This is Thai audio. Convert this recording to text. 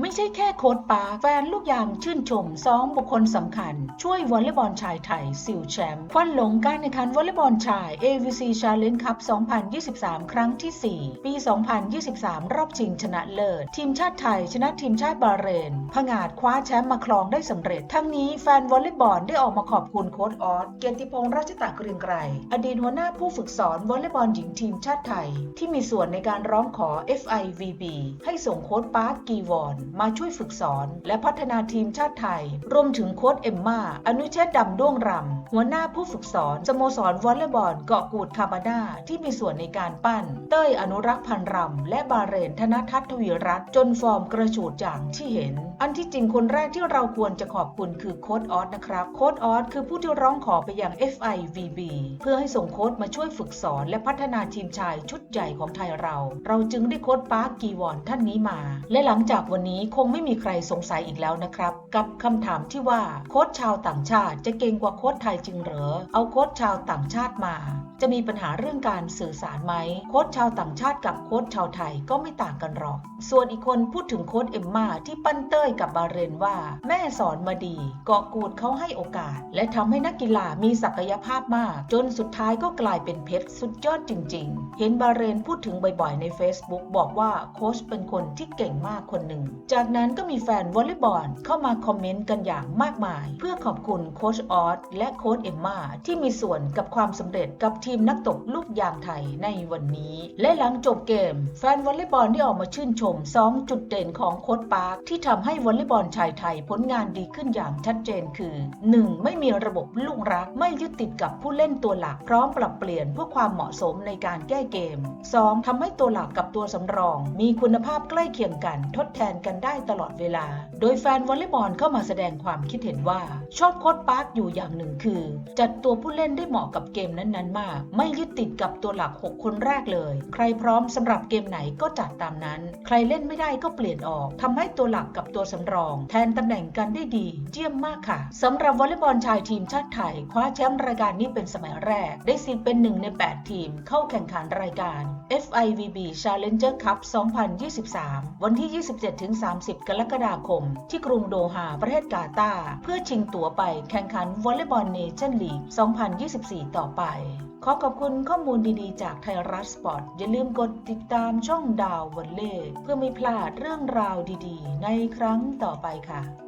ไม่ใช่แค่โค้ดปาร์แฟนลูกยางชื่นชมสองบุคคลสำคัญ ช่วยวอลเลย์บอลชายไทยซิลแชมป์ควันหลงการแข่งขันวอลเลย์บอลชาย AVC Challenge Cup 2023 ครั้งที่ 4 ปี 2023 รอบชิงชนะเลิศ ทีมชาติไทยชนะทีมชาติบาเรนผงาดคว้าแชมป์มาครองได้สำเร็จ ทั้งนี้แฟนวอลเลย์บอลได้ออกมาขอบคุณโค้ดออสเกียรติพงษ์ราชตะเกรียงไกรอดีตหัวหน้าผู้ฝึกสอนวอลเลย์บอลหญิงทีมชาติไทย ที่มีส่วนในการร้องขอ FIVB ให้ส่งโค้ดปาร์กีวอนมาช่วยฝึกสอน และพัฒนาทีมชาติไทย รวมถึงโค้ดเอมมาอนุเชษดำด้วงรำ หัวหน้าผู้ฝึกสอนสโมสรวอลเลย์บอลเกาะกูดคาบาน่าที่มีส่วนในการปั้น เต้ยอนุรักษ์พันรำ และบาเรนธนทัศน์ทวีรัตน์จนฟอร์มกระฉูดอย่างที่เห็น อันที่จริงคนแรกที่เราควรจะขอบคุณคือโค้ดออสนะครับโค้ดออสคือผู้ที่ร้องขอไปยัง FIVB เพื่อให้ส่งโค้ดมาช่วยฝึกสอน และพัฒนาทีมชายชุดใหญ่ของไทยเรา เราจึงได้โค้ดปาร์กีวอนท่านนี้มา และหลังจากวันนี้คงไม่มีใครสงสัยอีกแล้วนะครับ กับคำถามที่ว่าโค้ชชาวต่างชาติจะเก่งกว่าโค้ชไทยจริงเหรอเอาโค้ชชาวต่างชาติมา จะมีปัญหาเรื่องการสื่อสารไหมโค้ชชาวต่างชาติกับโค้ชชาวไทยก็ไม่ต่างกันหรอก ส่วนอีกคนพูดถึงโค้ชเอมมาที่ปั้นเต้ยกับบาเรนว่า แม่สอนมาดีเกาะกูดเขาให้โอกาส และทำให้นักกีฬามีศักยภาพมาก จนสุดท้ายก็กลายเป็นเพชรสุดยอดจริง ๆ เห็นบาเรนพูดถึงบ่อยๆใน Facebook บอกว่าโค้ชเป็นคนที่เก่งมากคนหนึ่งจากนั้นก็มีแฟนวอลเลย์บอลเข้ามาคอมเมนต์กันอย่างมากมาย เพื่อขอบคุณโค้ชออสและโค้ชเอมมาที่มีส่วนกับความสำเร็จกับทีมนักตบลูกยางไทยในวันนี้ และหลังจบเกม แฟนวอลเลย์บอลได้ออกมาชื่นชม2จุดเด่นของโค้ชปาร์คที่ทำให้วอลเลย์บอลชายไทยผลงานดีขึ้นอย่างชัดเจนคือ 1. ไม่มีระบบลูกรักไม่ยึดติดกับผู้เล่นตัวหลักพร้อมปรับเปลี่ยนเพื่อความเหมาะสมในการแก้เกม 2. ทำให้ตัวหลักกับตัวสำรอง มีคุณภาพใกล้เคียงกันทดแทนกันได้ตลอดเวลา โดยแฟนวอลเลย์บอลเข้ามาแสดงความคิดเห็นว่า ชอบโค้ชปาร์คอยู่อย่างหนึ่งคือ จัดตัวผู้เล่นได้เหมาะกับเกมนั้นๆ มาก ไม่ยึดติดกับตัวหลัก 6 คนแรกเลย ใครพร้อมสำหรับเกมไหนก็จัดตามนั้น ใครเล่นไม่ได้ก็เปลี่ยนออกทำให้ตัวหลักกับตัวสำรอง แทนตำแหน่งกันได้ดี เยี่ยมมากค่ะสำหรับวอลเลย์บอลชายทีมชาติไทย คว้าแชมป์รายการนี้เป็นสมัยแรก ได้สิทธิ์เป็นหนึ่งใน 8 ทีม เข้าแข่งขันรายการ FIVB Challenger Cup 2023 วันที่ 27ถึง30 กรกฎาคม ที่กรุงโดฮาประเทศกาตาร์เพื่อชิงตั๋วไปแข่งขันวอลเลย์บอลเนชั่นลีก 2024 ต่อไป ขอขอบคุณข้อมูลดีๆ จากไทยรัฐสปอร์ต อย่าลืมกดติดตามช่องดาววอลเล่เพื่อไม่พลาดเรื่องราวดีๆ ในครั้งต่อไปค่ะ